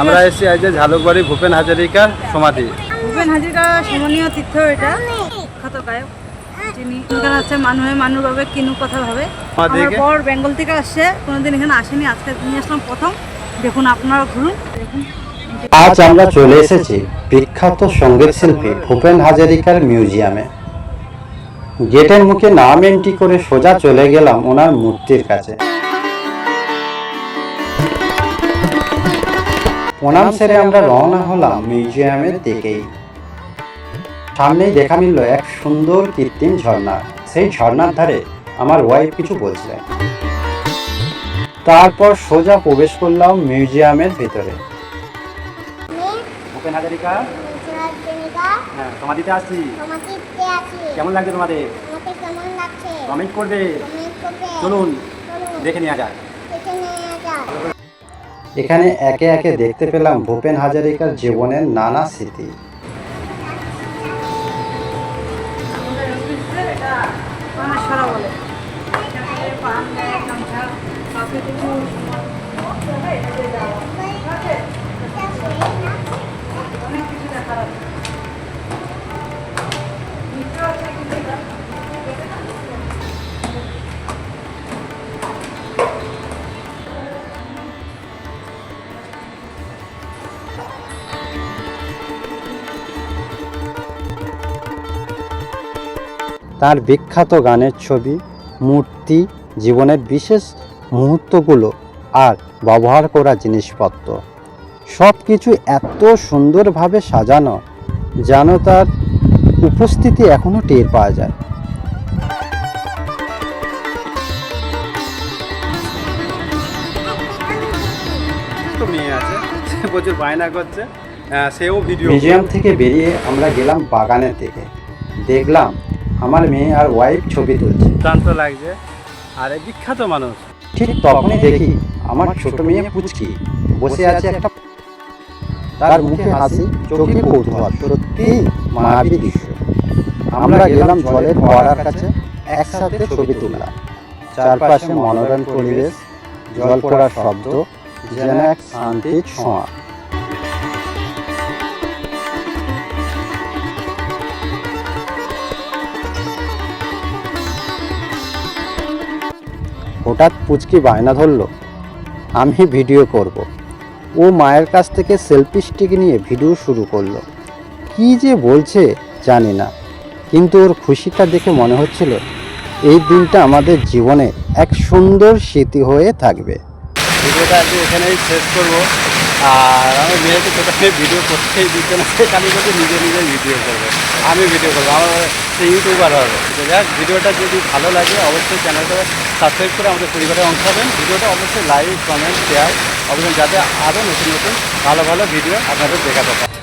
আমরা এসেছি আজ ঝালুকবাড়ি ভূপেন হাজারিকার সমাধি। ভূপেন হাজারিকা সমনীয় তীর্থ এটা। বিখ্যাত গায়ক যিনি এখানে আছে মানুহে মানুষ ভাবে কিনু কথা ভাবে। আমার বর বেঙ্গল থেকে আসছে কোনোদিন এখানে আসেনি আজকে নিয়ে আসলাম প্রথম। দেখুন আপনারা ঘুরুন। দেখুন। আজ আমরা চলে এসেছি বিখ্যাত সংগীত শিল্পী ভূপেন হাজারিকার মিউজিয়ামে। গেটের মুখে নাম এন্ট্রি করে সোজা চলে গেলাম ওনার মূর্তির কাছে। প্রণাম সেরে আমরা রওনা হলাম মিউজিয়ামের দিকেই। সামনেই দেখা মিলল এক সুন্দর কৃত্রিম ঝর্ণা। সেই ঝর্ণার ধারে আমার ওয়াইফ কিছু বলছিলেন তারপর সোজা প্রবেশ করলাম মিউজিয়ামের ভিতরে। ভূপেন হাজারিকা হ্যাঁ সমাধিতে আসছি। কেমন লাগছে তোমাদের? কমেন্ট করবে। চলুন। দেখে নেওয়া যাক। এখানে একে একে দেখতে পেলাম ভূপেন হাজারিকার জীবনের নানা স্মৃতি। তার বিখ্যাত গানের ছবি মূর্তি জীবনের বিশেষ মুহূর্তগুলো আর ব্যবহার করা জিনিসপত্র। সব কিছু এত সুন্দরভাবে সাজানো যেন তার উপস্থিতি এখনও টের পাওয়া যায়। মেয়ে আছে সে প্রচুর বায়না করছে সেও ভিডিও মিউজিয়াম থেকে বেরিয়ে আমরা গেলাম বাগানের দিকে। দেখলাম আমার মেয়ে আর ওয়াইফ ছবি তুলছে। দুর্দান্ত লাগছে। আর এই বিখ্যাত মানুষ। ঠিক তখনই দেখি আমার ছোট মেয়ে পুচকি বসে আছে একটা তার মুখে হাসি চোখে কৌতূহল। সত্যি মায়াবী দৃশ্য। আমরা গেলাম জলের ফোয়ারার কাছে একসাথে ছবি তুললাম চারপাশে মনোরম পরিবেশ জল পড়ার শব্দ যেন এক শান্তির ছোঁয়া। হঠাৎ পুচকি বায়না ধরল, আমি ভিডিও করব। ও মায়ের কাছ থেকে সেলফি স্টিক নিয়ে ভিডিও শুরু করল। কি যে বলছে, জানি না, কিন্তু ওর খুশিটা দেখে মনে হচ্ছিল এই দিনটা আমাদের জীবনে এক সুন্দর স্মৃতি হয়ে থাকবে। ভিডিওটা আজকে এখানেই শেষ করব। আর আমার মেয়েকে সেটাকে ভিডিও করতেই দিতে না খালি করতে নিজে নিজে ভিডিও করবে। আমি ভিডিও করব, আমার সে ইউটিউবার হবে। যাক ভিডিওটা যদি ভালো লাগে, অবশ্যই চ্যানেলটা সাবস্ক্রাইব করে আমাদের পরিবারের অংশ হবেন। ভিডিওটা অবশ্যই লাইক কমেন্ট শেয়ার অবশ্যই যাতে আরও নতুন নতুন ভালো ভালো ভিডিও আপনাদের দেখাতে পারে।